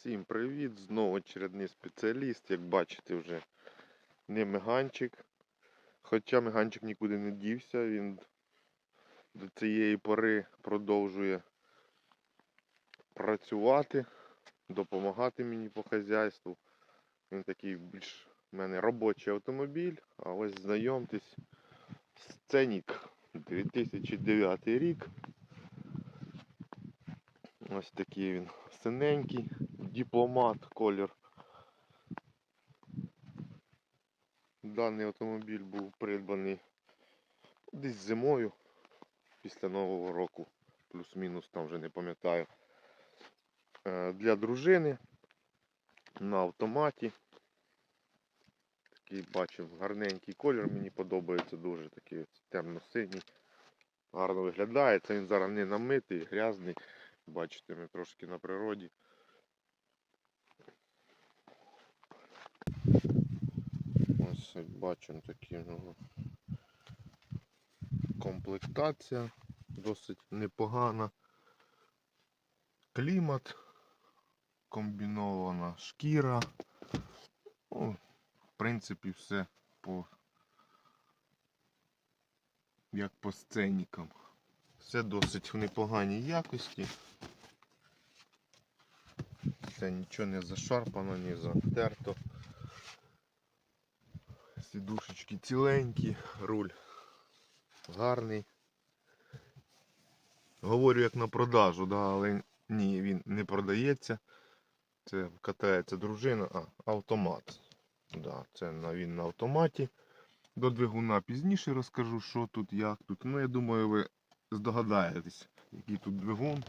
Всім привіт! Знову очередний спеціаліст. Як бачите, вже не меганчик. Хоча меганчик нікуди не дівся, він до цієї пори продовжує працювати, допомагати мені по хазяйству. Він такий більш в мене робочий автомобіль, а ось знайомтесь, Сценік 2009 рік. Ось такий він синенький, дипломат колір. Даний автомобіль був придбаний десь зимою після Нового року, плюс-мінус там вже не пам'ятаю. Е, Для дружини на автоматі. Такий бачив гарненький колір, мені подобається дуже такий темно-синій. Гарно виглядає. Це він зараз не намитий, грязний. Бачите, ми трошки на природі. Ось бачимо такі ну, комплектація досить непогана. Клімат, комбінована шкіра. Ну, в принципі, все по як по сценікам. Все досить в непоганій якості. Це нічого не зашарпано, не затерто. Сідушечки ціленькі, руль гарний. Говорю як на продажу, да, але ні, він не продається. Це катається дружина, а автомат. Да, це він на автоматі. До двигуна пізніше розкажу, що тут, як тут. Ну, я думаю, ви здогадаєтесь, який тут двигун.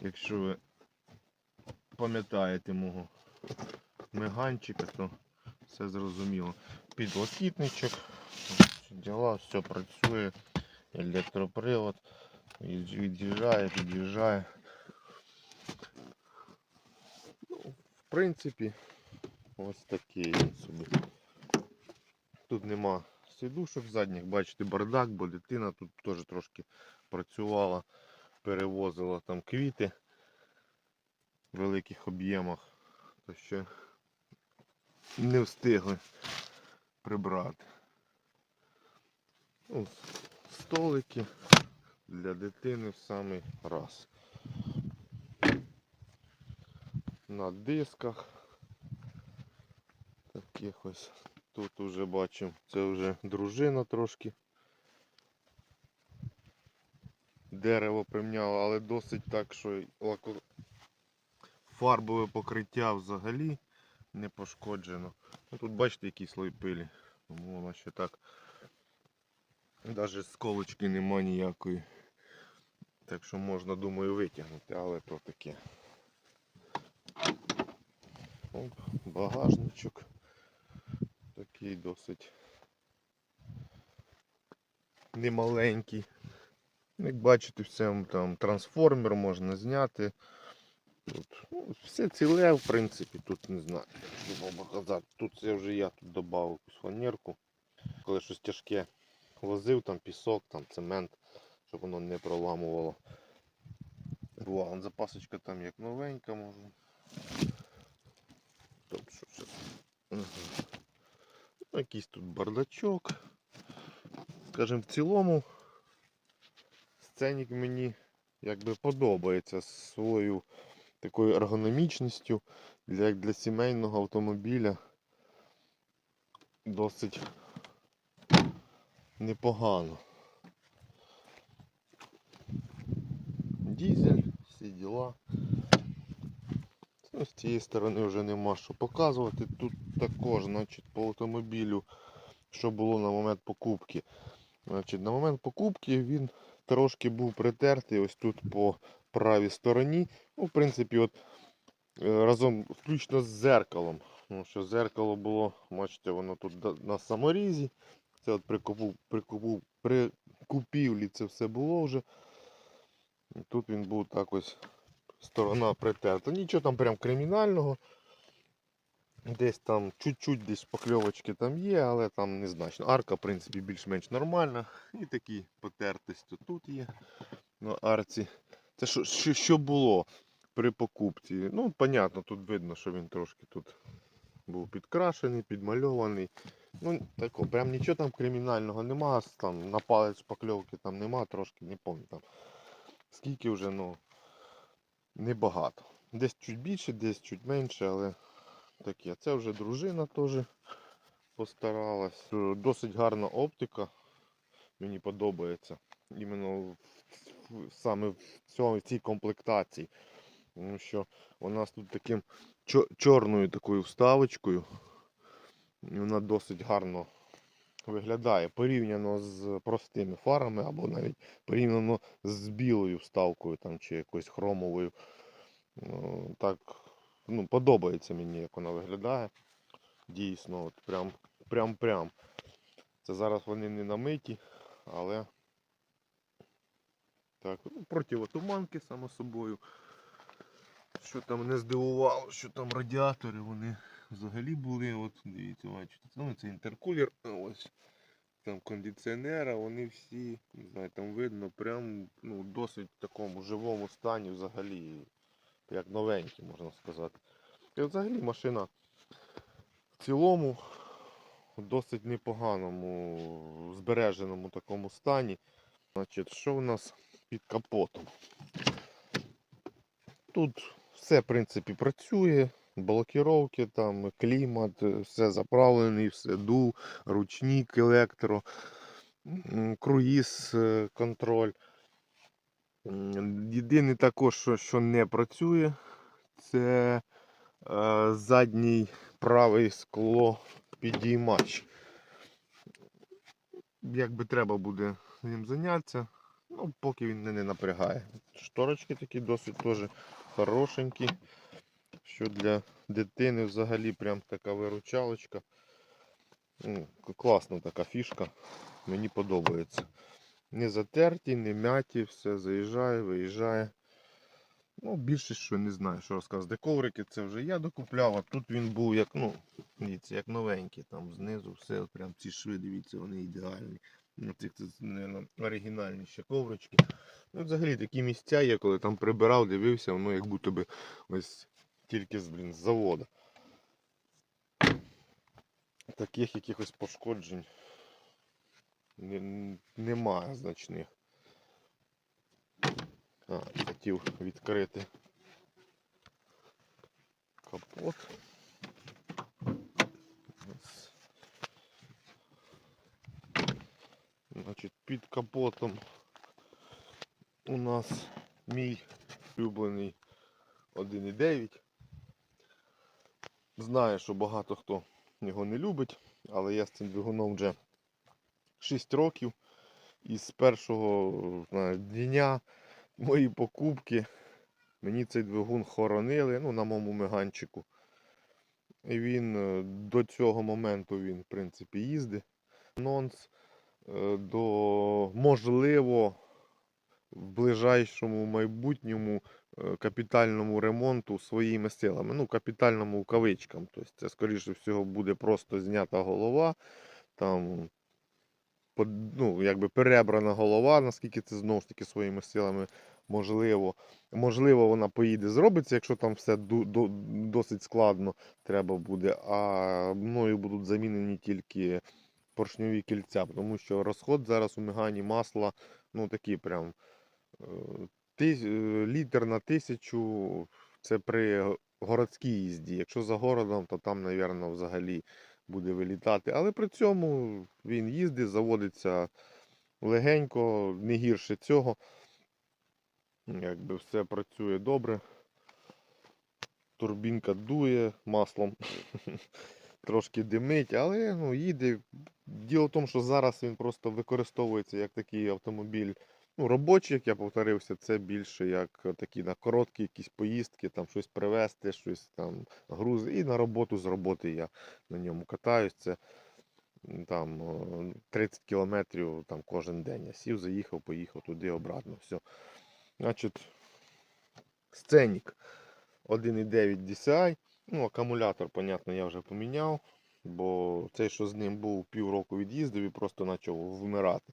Якщо ви пам'ятаєте мого меганчика, то все зрозуміло. Підлокітничок, діла, все працює, електропривод, від'їжджає, під'їжджає. Ну, в принципі, ось такий він собі. Тут нема сідушок задніх, бачите, бардак, бо дитина тут теж трошки працювала, перевозила там квіти в великих об'ємах, то ще не встигли прибрати. Ну, столики для дитини в самий раз. На дисках таких ось Тут уже бачимо, це вже дружина трошки. Дерево примняло, але досить так, що лако... фарбове покриття взагалі не пошкоджено. Ну, тут бачите, який слой пилі. Воно ще так. Навіть сколочки нема ніякої. Так що можна, думаю, витягнути, але то таке. Оп, багажничок такий досить немаленький. Як бачите, все там трансформер можна зняти. Тут, ну, все ціле, в принципі, тут не знаю, що вам показати. Тут це вже я тут додав якусь фанерку. Коли щось тяжке возив, там пісок, там цемент, щоб воно не проламувало. Була вон запасочка там як новенька можна. Тобто, що це? Ага. Ну, Якийсь тут бардачок. Скажімо, в цілому сценік мені якби подобається своєю такою ергономічністю як для сімейного автомобіля. Досить непогано. Дізель, всі діла. Ну, з цієї сторони вже нема що показувати. Тут також значить, по автомобілю, що було на момент покупки. Значить, На момент покупки він трошки був притертий ось тут по правій стороні. Ну, В принципі, от е, разом включно з зеркалом. Тому що зеркало було, бачите, воно тут на саморізі. Це от при, купу, при, купівлі це все було вже. Тут він був так ось сторона притерта. Нічого там прям кримінального. Десь там чуть-чуть десь покльовочки там є, але там незначно. Арка, в принципі, більш-менш нормальна. І такі потертості тут є на арці. Це що, що, що було? при покупці. Ну, понятно, тут видно, що він трошки тут був підкрашений, підмальований. Ну, тако, прям нічого там кримінального нема, там на палець шпакльовки там нема, трошки не пам'ятаю. Скільки вже, ну, небагато. Десь чуть більше, десь чуть менше, але таке. Це вже дружина теж постаралась. Досить гарна оптика. Мені подобається. Іменно саме в цьому, в цій комплектації. Тому що у нас тут таким чорною такою вставочкою. Вона досить гарно виглядає порівняно з простими фарами, або навіть порівняно з білою вставкою там, чи якоюсь хромовою. Ну, так, ну, подобається мені, як вона виглядає. Дійсно, от прям, прям, прям. Це зараз вони не намиті, але так, ну, противотуманки, само собою. Що там не здивувало, що там радіатори вони взагалі були. От дивіться, бачите, ну, це інтеркулер, ось там кондиціонера, вони всі, не знаю, там видно, прям ну, досить в такому живому стані взагалі, як новенькі, можна сказати. І взагалі машина в цілому в досить непоганому, збереженому такому стані. Значить, що у нас під капотом? Тут все, в принципі, працює. Блокіровки, там, клімат, е, все заправлений, все ду, ручник, електро, круїз, е, контроль. Єдине також, що, не працює, це е, задній правий скло підіймач. Якби треба буде ним зайнятися, ну, поки він не, напрягає. Шторочки такі досить теж хорошенькі. Що для дитини взагалі прям така виручалочка. Ну, класна така фішка. Мені подобається. Не затерті, не мяті, все заїжджає, виїжджає. Ну, більше що не знаю, що розказати. Коврики це вже я докупляв, а тут він був як, ну, дивіться, як новенький. Там знизу все, прям ці шви, дивіться, вони ідеальні. Ну, Це, це мабуть, оригінальні ще коврички. Ну, взагалі такі місця є, коли там прибирав, дивився, воно як будто би ось тільки з, блін, з заводу. Таких якихось пошкоджень не, немає значних. А, хотів відкрити капот. Значить, під капотом у нас мій улюблений 1.9. Знаю, що багато хто його не любить, але я з цим двигуном вже 6 років. І з першого знаю, дня моєї покупки мені цей двигун хоронили ну, на моєму меганчику. І він е, до цього моменту він, в принципі, їздить. Анонс е, до можливо в ближайшому майбутньому е, капітальному ремонту своїми силами. Ну, капітальному кавичкам. Тобто це, скоріше всього, буде просто знята голова, там, ну, якби перебрана голова, наскільки це знову ж таки своїми силами можливо. Можливо, вона поїде, зробиться, якщо там все досить складно треба буде. А мною будуть замінені тільки поршньові кільця, тому що розход зараз у Мегані масла, ну такий прям е, тис- е, літр на тисячу. Це при городській їзді. Якщо за городом, то там, мабуть, взагалі буде вилітати. Але при цьому він їздить, заводиться легенько, не гірше цього. Якби все працює добре. Турбінка дує маслом, трошки димить, але ну, їде. Діло в тому, що зараз він просто використовується як такий автомобіль. Ну, робочий, як я повторився, це більше як такі на короткі якісь поїздки, там щось привезти, щось там грузи. І на роботу з роботи я на ньому катаюсь. Це там 30 кілометрів там, кожен день. Я сів, заїхав, поїхав туди обратно. Все. Значить, сценік 1.9 DCI. Ну, акумулятор, понятно, я вже поміняв, бо цей, що з ним був півроку від'їздив і просто почав вмирати.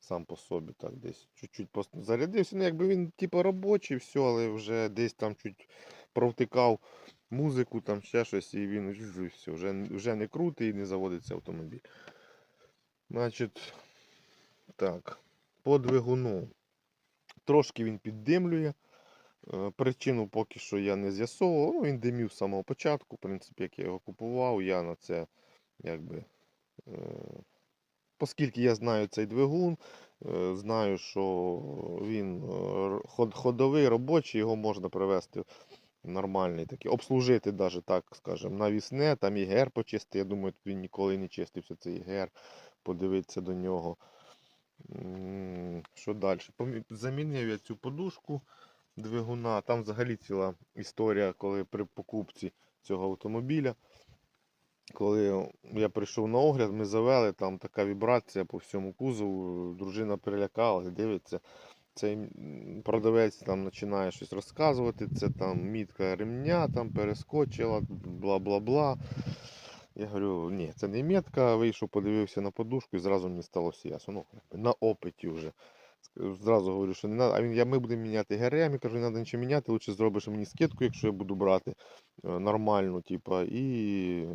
сам по собі так десь чуть-чуть зарядився. Ну, якби він типу робочий, все, але вже десь там чуть провтикав музику, там ще щось, і він все, вже, вже не крутий і не заводиться автомобіль. Значить, так, по двигуну. Трошки він піддимлює. Е, Причину поки що я не з'ясовував. Ну, він димів з самого початку. В принципі, як я його купував, я на це якби. Е, оскільки я знаю цей двигун, е, знаю, що він ходовий, робочий, його можна привести нормальний такий, обслужити навіть так, скажімо, навісне, там і гер почистити. Я думаю, він ніколи не чистився цей гер, подивитися до нього. Що далі? Замінив я цю подушку двигуна. Там взагалі ціла історія, коли при покупці цього автомобіля. Коли я прийшов на огляд, ми завели, там така вібрація по всьому кузову, дружина перелякалася, дивиться. Цей продавець там починає щось розказувати, це там мітка ремня там перескочила, бла-бла-бла. Я говорю, ні, це не метка, вийшов, подивився на подушку і зразу мені стало все ясно. Ну, на опиті вже. Зразу говорю, що не треба. А він, я, ми будемо міняти ГРМ, я кажу, не треба нічого міняти, лучше зробиш мені скидку, якщо я буду брати е, нормальну, типа, і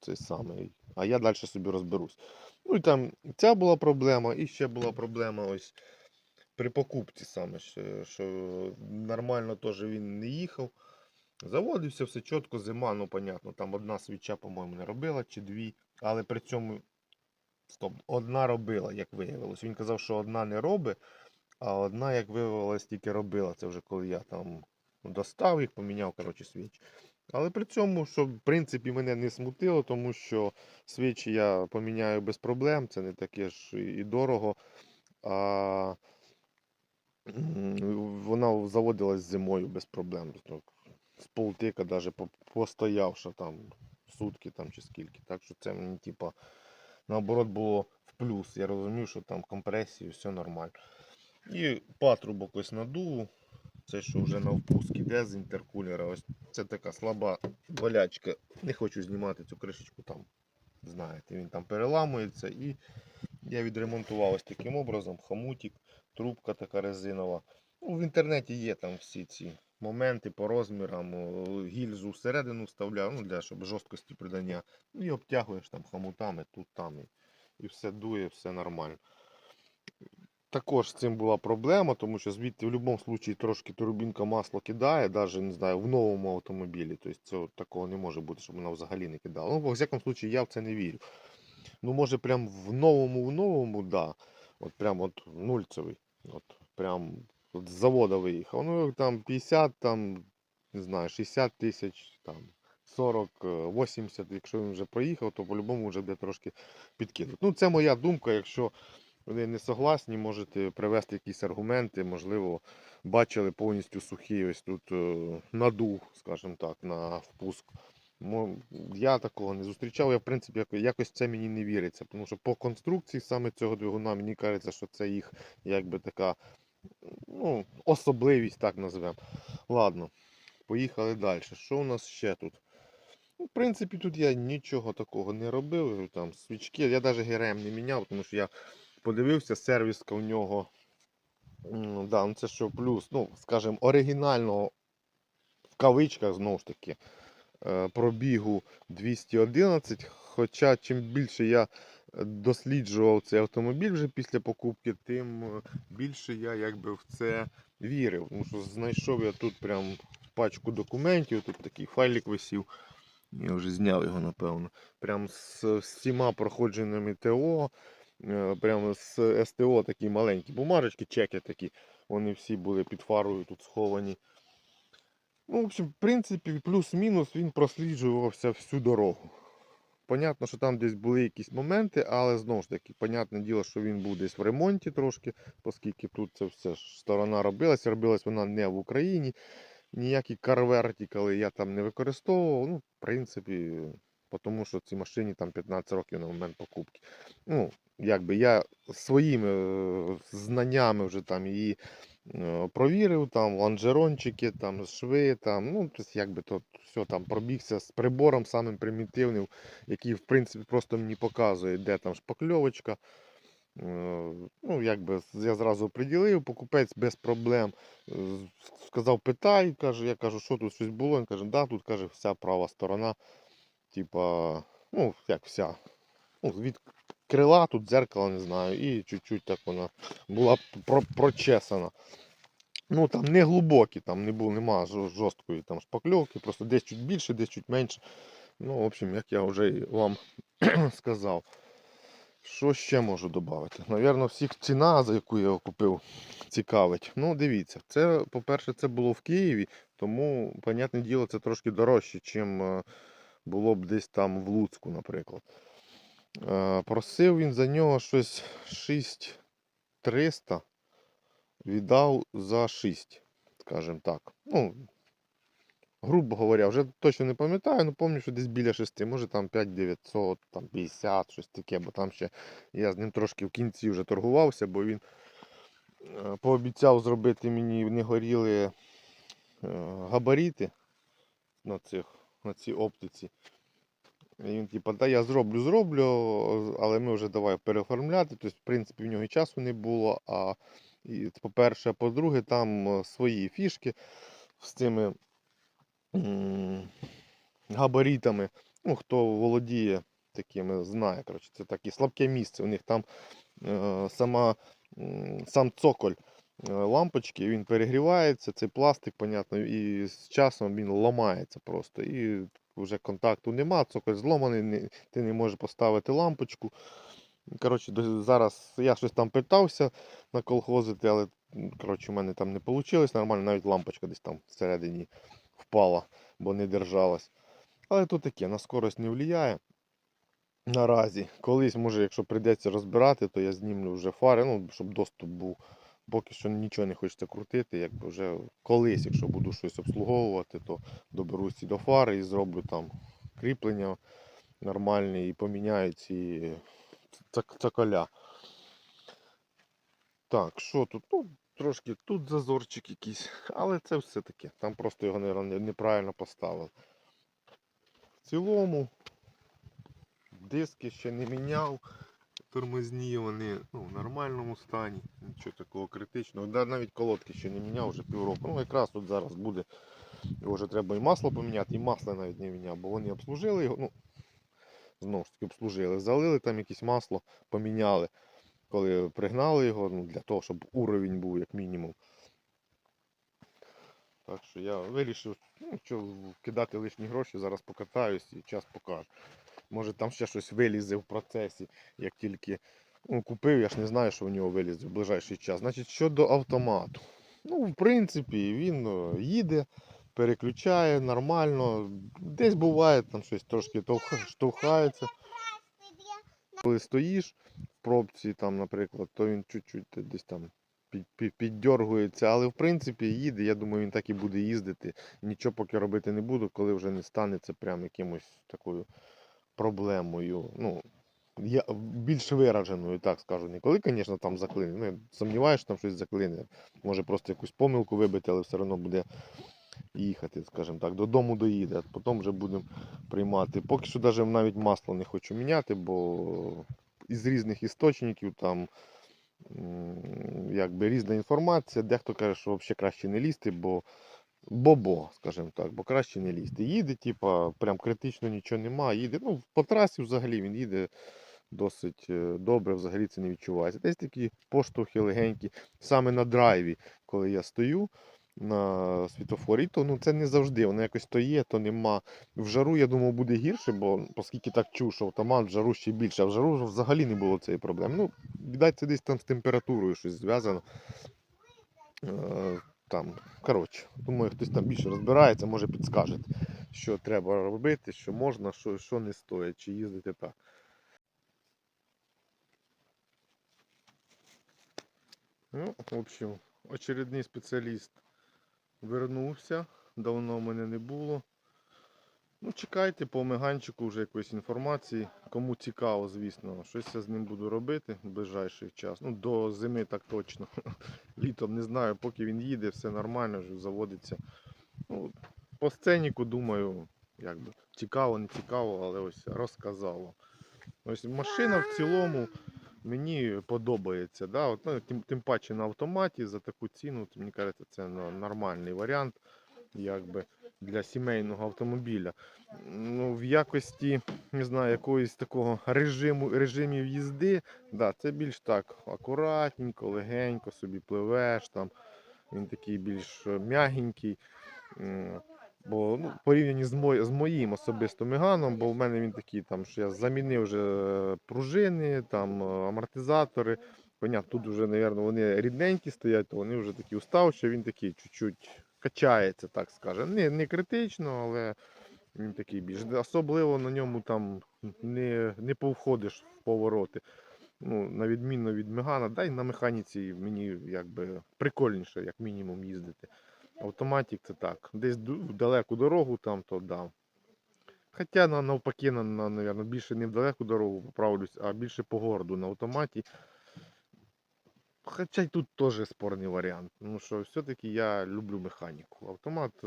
цей самий. А я далі собі розберусь. Ну і там ця була проблема, і ще була проблема ось при покупці саме, що, що нормально теж він не їхав. Заводився все чітко, зима, ну понятно, там одна свіча, по-моєму, не робила чи дві, але при цьому стоп, одна робила, як виявилось. Він казав, що одна не робить, а одна, як виявилось, тільки робила. Це вже коли я там достав їх, поміняв коротше, свічі. Але при цьому, що в принципі мене не смутило, тому що свічі я поміняю без проблем, це не таке ж і дорого. А вона заводилась зимою без проблем. З полтика навіть постоявши там сутки там, чи скільки. Так що це мені типа наоборот було в плюс. Я розумів, що там компресії, все нормально. І патрубок ось надув. Це що вже на впуск іде з інтеркулера. Ось це така слаба болячка. Не хочу знімати цю кришечку там. Знаєте, він там переламується і я відремонтував ось таким образом. Хомутик, трубка така резинова. Ну, в інтернеті є там всі ці моменти по розмірам. Гільзу всередину вставляв, ну, для щоб жорсткості придання. Ну, і обтягуєш там хомутами, тут там. І, і все дує, все нормально. Також з цим була проблема, тому що звідти в будь-якому випадку трошки турбінка масло кидає, навіть не знаю, в новому автомобілі. Тобто цього такого не може бути, щоб вона взагалі не кидала. Ну, в всякому випадку, я в це не вірю. Ну, може, прям в новому, в новому, да. От прям от нульцевий. От прям от з завода виїхав. Ну, там 50, там, не знаю, 60 тисяч, там 40, е, 80, якщо він вже проїхав, то по-любому вже буде трошки підкинути. Ну, це моя думка, якщо ви не согласні, можете привести якісь аргументи, можливо, бачили повністю сухий ось тут е, надув, скажімо так, на впуск. Я такого не зустрічав. Я, в принципі, якось це мені не віриться. Тому що по конструкції саме цього двигуна мені кажеться, що це їх якби така ну, особливість, так називемо. Ладно, поїхали далі. Що у нас ще тут? Ну, в принципі, тут я нічого такого не робив. Там свічки. Я навіть ГРМ не міняв, тому що я подивився, сервіска у нього. м, Да, ну це що плюс, ну, скажімо, оригінального в кавичках знову ж таки е, пробігу 211. Хоча чим більше я е, досліджував цей автомобіль вже після покупки, тим е, більше я якби в це вірив. Тому що знайшов я тут прям пачку документів, тут такий файлик висів. Я вже зняв його, напевно. Прям з всіма проходженнями ТО. е, Прямо з СТО такі маленькі бумажечки, чеки такі. Вони всі були під фарою тут сховані. Ну, в общем, в принципі, плюс-мінус він просліджувався всю дорогу. Понятно, що там десь були якісь моменти, але знову ж таки, понятне діло, що він був десь в ремонті трошки, оскільки тут це все сторона робилася, робилась вона не в Україні. Ніякі карвертікали я там не використовував. Ну, в принципі, тому що цій машині там 15 років на момент покупки. Ну, якби я своїми е, знаннями вже там її провірив, там лонжерончики, там шви, там, ну, тобто, якби то все там пробігся з прибором самим примітивним, який, в принципі, просто мені показує, де там шпакльовочка. Е, Ну, якби я зразу приділив, покупець без проблем. Е, Сказав, питай, каже, я кажу, що тут щось було. Він каже, да, тут каже, вся права сторона. Типа, ну, як вся. Ну, від крила тут дзеркало, не знаю, і чуть-чуть так вона була про- прочесана. Ну там не глибокі, там не було, нема жорсткої там шпакльовки, просто десь чуть більше, десь чуть менше. Ну, в общем, як я вже вам сказав. Що ще можу додати? Навірно, всіх ціна, за яку я його купив, цікавить. Ну, дивіться, це, по-перше, це було в Києві, тому, понятне діло, це трошки дорожче, ніж було б десь там в Луцьку, наприклад. Е, Просив він за нього щось 6300, віддав за 6, скажімо так. Ну, грубо говоря, вже точно не пам'ятаю, але пам'ятаю, що десь біля 6, може там 5900, там 50, щось таке, бо там ще я з ним трошки в кінці вже торгувався, бо він е, пообіцяв зробити мені не горіли е, габаріти на, цих, на цій оптиці. І він, типу, да, я зроблю, зроблю, але ми вже давай переоформляти. Тобто, в принципі, в нього і часу не було. А по-перше, по-друге, там е, свої фішки з цими габаритами. Ну, хто володіє такими, знає. Коротше, це таке слабке місце. У них там е, сама, сам цоколь е, лампочки, він перегрівається, цей пластик, понятно, і з часом він ламається просто. І вже контакту нема, цоколь зломаний, ти не можеш поставити лампочку. Коротше, зараз я щось там питався наколхозити, але коротше, у мене там не вийшло нормально, навіть лампочка десь там всередині впала, бо не держалась. Але то таке, на скорость не впливає. Наразі. Колись, може, якщо прийдеться розбирати, то я знімлю вже фари, ну, щоб доступ був. Поки що нічого не хочеться крутити, якби вже колись, якщо буду щось обслуговувати, то доберусь і до фари і зроблю там кріплення нормальні і поміняю ці цоколя. Так, що тут? Ну, трошки тут зазорчик якийсь, але це все таке. Там просто його неправильно поставили. В цілому диски ще не міняв. Тормозні вони ну, в нормальному стані, нічого такого критичного. Да, навіть колодки ще не міняв вже півроку. Ну якраз тут зараз буде. Його вже треба і масло поміняти, і масло навіть не міняв, бо вони обслужили його. Ну, знову ж таки обслужили. Залили там якесь масло, поміняли, коли пригнали його, ну, для того, щоб уровень був як мінімум. Так що я вирішив, ну, що кидати лишні гроші, зараз покатаюсь і час покаже. Може там ще щось вилізе в процесі, як тільки ну, купив, я ж не знаю, що в нього вилізе в ближайший час. Значить, щодо автомату. Ну, в принципі, він е, їде, переключає нормально. Десь буває, там щось трошки штовхається. Коли стоїш в пробці, там, наприклад, то він чуть-чуть десь там під, під, піддергується, але в принципі їде. Я думаю, він так і буде їздити. Нічого поки робити не буду, коли вже не стане це прям якимось такою проблемою. Ну, я, більш вираженою, так скажу. Не коли, звісно, там заклине. Ну, я сумніваюся, що там щось заклине. Може просто якусь помилку вибити, але все одно буде їхати, скажімо так, додому доїде, потім вже будемо приймати. Поки що навіть масло не хочу міняти, бо із різних істочників там якби різна інформація. Дехто каже, що взагалі краще не лізти, бо бобо, скажімо так, бо краще не лізти. Їде, типа, прям критично нічого нема. Їде. Ну, по трасі взагалі він їде досить е, добре, взагалі це не відчувається. Десь такі поштовхи легенькі, саме на драйві, коли я стою на світофорі, то ну, це не завжди. Воно якось то є, то нема. В жару, я думав, буде гірше, бо оскільки так чув, що автомат в жару ще більше, а в жару взагалі не було цієї проблеми. Ну, віддать, десь там з температурою щось зв'язано. Там, коротше, думаю, хтось там більше розбирається, може підскаже, що треба робити, що можна, що, що не стоїть, чи їздити так. Ну, в общем, очередний спеціаліст вернувся. Давно в мене не було. Ну, чекайте по меганчику вже якоїсь інформації. Кому цікаво, звісно, щось я з ним буду робити в ближайший час. Ну, до зими так точно. Літом не знаю, поки він їде, все нормально, вже заводиться. Ну, по сценіку, думаю, як би, цікаво, не цікаво, але ось розказало. Ось машина в цілому мені подобається. Да? От, ну, тим, тим паче на автоматі за таку ціну, мені кажеться, це ну, нормальний варіант якби, для сімейного автомобіля. Ну, в якості не знаю, якогось такого режиму, режимів їзди, да, це більш так акуратненько, легенько собі пливеш. Там. Він такий більш м'ягенький. Бо ну, порівняні з, мой, з моїм особисто меганом, бо в мене він такий, там, що я замінив вже пружини, там, е, амортизатори. Понятно, тут вже, мабуть, вони рідненькі стоять, то вони вже такі уставші, він такий чуть-чуть качається, так скажемо. Не, не критично, але він такий більш. Особливо на ньому там не, не повходиш в повороти. Ну, на відміну від Мегана, да й на механіці мені якби прикольніше, як мінімум, їздити. Автоматик це так. Десь в далеку дорогу там, то да. Хоча на, навпаки, на, на, більше не в далеку дорогу поправлюсь, а більше по городу на автоматі. Хоча й тут теж спорний варіант. Тому що все-таки я люблю механіку. Автомат, е,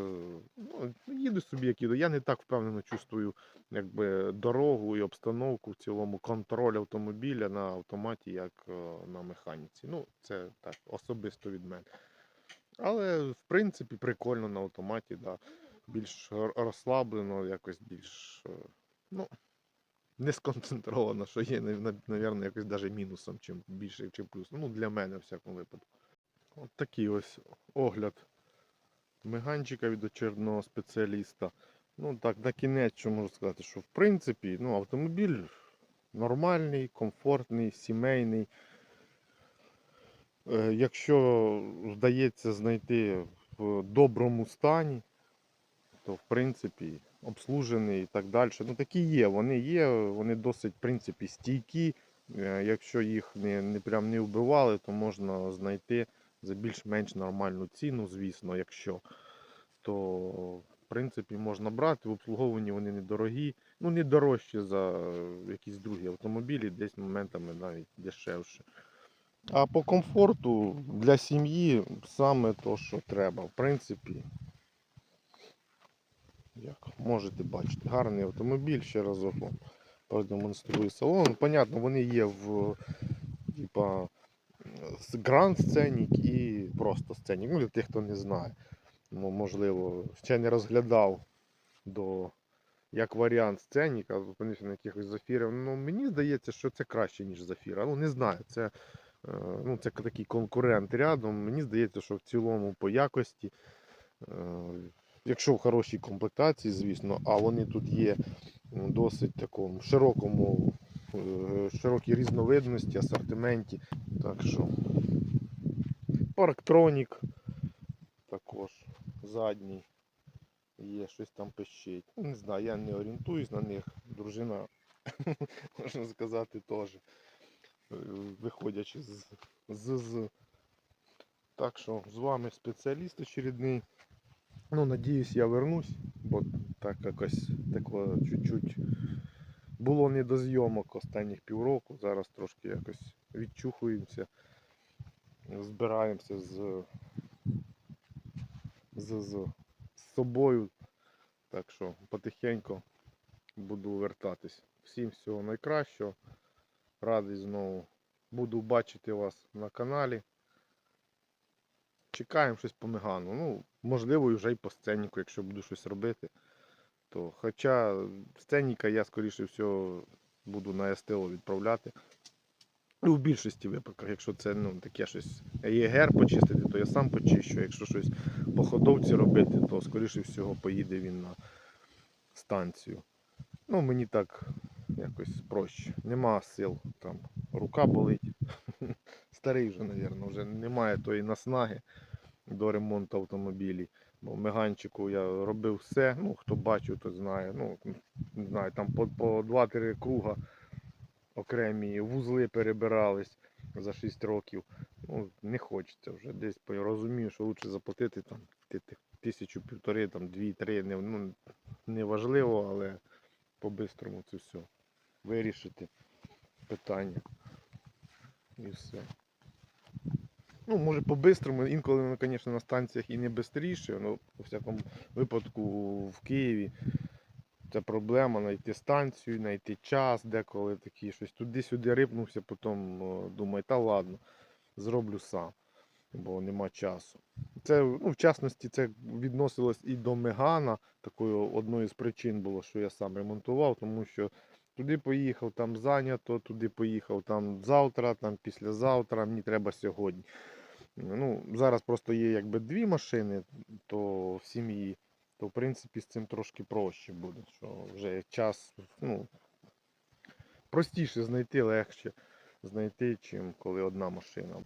ну, їду собі, як їду. Я не так впевнено чувствую якби, дорогу і обстановку в цілому, контроль автомобіля на автоматі, як е, на механіці. Ну, це так, особисто від мене. Але в принципі прикольно на автоматі, да. більш розслаблено, якось більш е, ну, не сконцентровано, що є, мабуть, якось даже мінусом, чим більше, чим плюсом. Ну, для мене, в всякому випадку. От такий ось огляд меганчика від очередного спеціаліста. Ну так, на кінець, що можу сказати, що в принципі ну, автомобіль нормальний, комфортний, сімейний. Е, Якщо вдається знайти в доброму стані, то в принципі обслужений і так далі. Ну такі є, вони є, вони досить в принципі стійкі. Е, Якщо їх не, не прям не вбивали, то можна знайти за більш-менш нормальну ціну, звісно, якщо то в принципі можна брати. В обслуговуванні вони недорогі, ну не дорожчі за якісь другі автомобілі, десь моментами навіть дешевше. А по комфорту для сім'ї саме то, що треба. В принципі, як можете бачити, гарний автомобіль, ще разок вам продемонструю салон. Понятно, вони є в типа гранд сценік і просто сценік. Ну, для тих, хто не знає. Ну, можливо, ще не розглядав до як варіант сценіка, зупинився на якихось зафірів. Ну, мені здається, що це краще, ніж зафіра. Ну, не знаю, це, е, ну, це такий конкурент рядом. Мені здається, що в цілому по якості, е, якщо в хорошій комплектації, звісно, а вони тут є досить такому широкому, е, широкій різновидності, асортименті. Так що парктронік також задній є, щось там пищить. Ну, не знаю, я не орієнтуюсь на них. Дружина, можна сказати, теж. е, Виходячи з, з, з. Так що з вами спеціаліст очередний. Ну, надіюсь, я вернусь, бо так якось тако чуть-чуть було не до зйомок останніх півроку. Зараз трошки якось відчухуємося, збираємося з, з, з, з собою. Так що потихеньку буду вертатись. Всім всього найкращого. Радий знову буду бачити вас на каналі. Чекаємо щось по. Ну, можливо, вже й по сценіку, якщо буду щось робити. То, хоча сценіка я, скоріше всього, буду на СТО відправляти. Ну, в більшості випадках, якщо це ну, таке щось ЄГР почистити, то я сам почищу. Якщо щось по ходовці робити, то скоріше всього поїде він на станцію. Ну, мені так якось проще. Нема сил. Там рука болить. Старий вже, мабуть, вже немає тої наснаги до ремонту автомобілів. Бо в Меганчику я робив все. Ну, хто бачив, то знає. Ну, не знаю, там по, по 2-3 круга окремі вузли перебирались за 6 років. Ну, не хочеться вже. Десь розумію, що краще заплатити там ти- ти- тисячу, півтори, там, дві-три. Не, ну, не важливо, але по-бистрому це все. Вирішити питання. І все. Ну, може по-бистрому, інколи воно, звісно, на станціях і не швидше, але у всякому випадку в Києві Це проблема знайти станцію, знайти час, деколи такі щось. Туди-сюди рипнувся, потім о, думаю, та ладно, зроблю сам, бо нема часу. Це, ну, в частності, це відносилось і до Мегана. Такою одною з причин було, що я сам ремонтував, тому що туди поїхав, там зайнято, туди поїхав, там завтра, там післязавтра, мені треба сьогодні. Ну, зараз просто є якби дві машини, то в сім'ї, то в принципі з цим трошки проще буде. Що вже час, ну, простіше знайти, легше знайти, чим коли одна машина.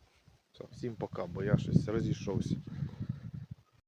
Все, всім пока, бо я щось розійшовся.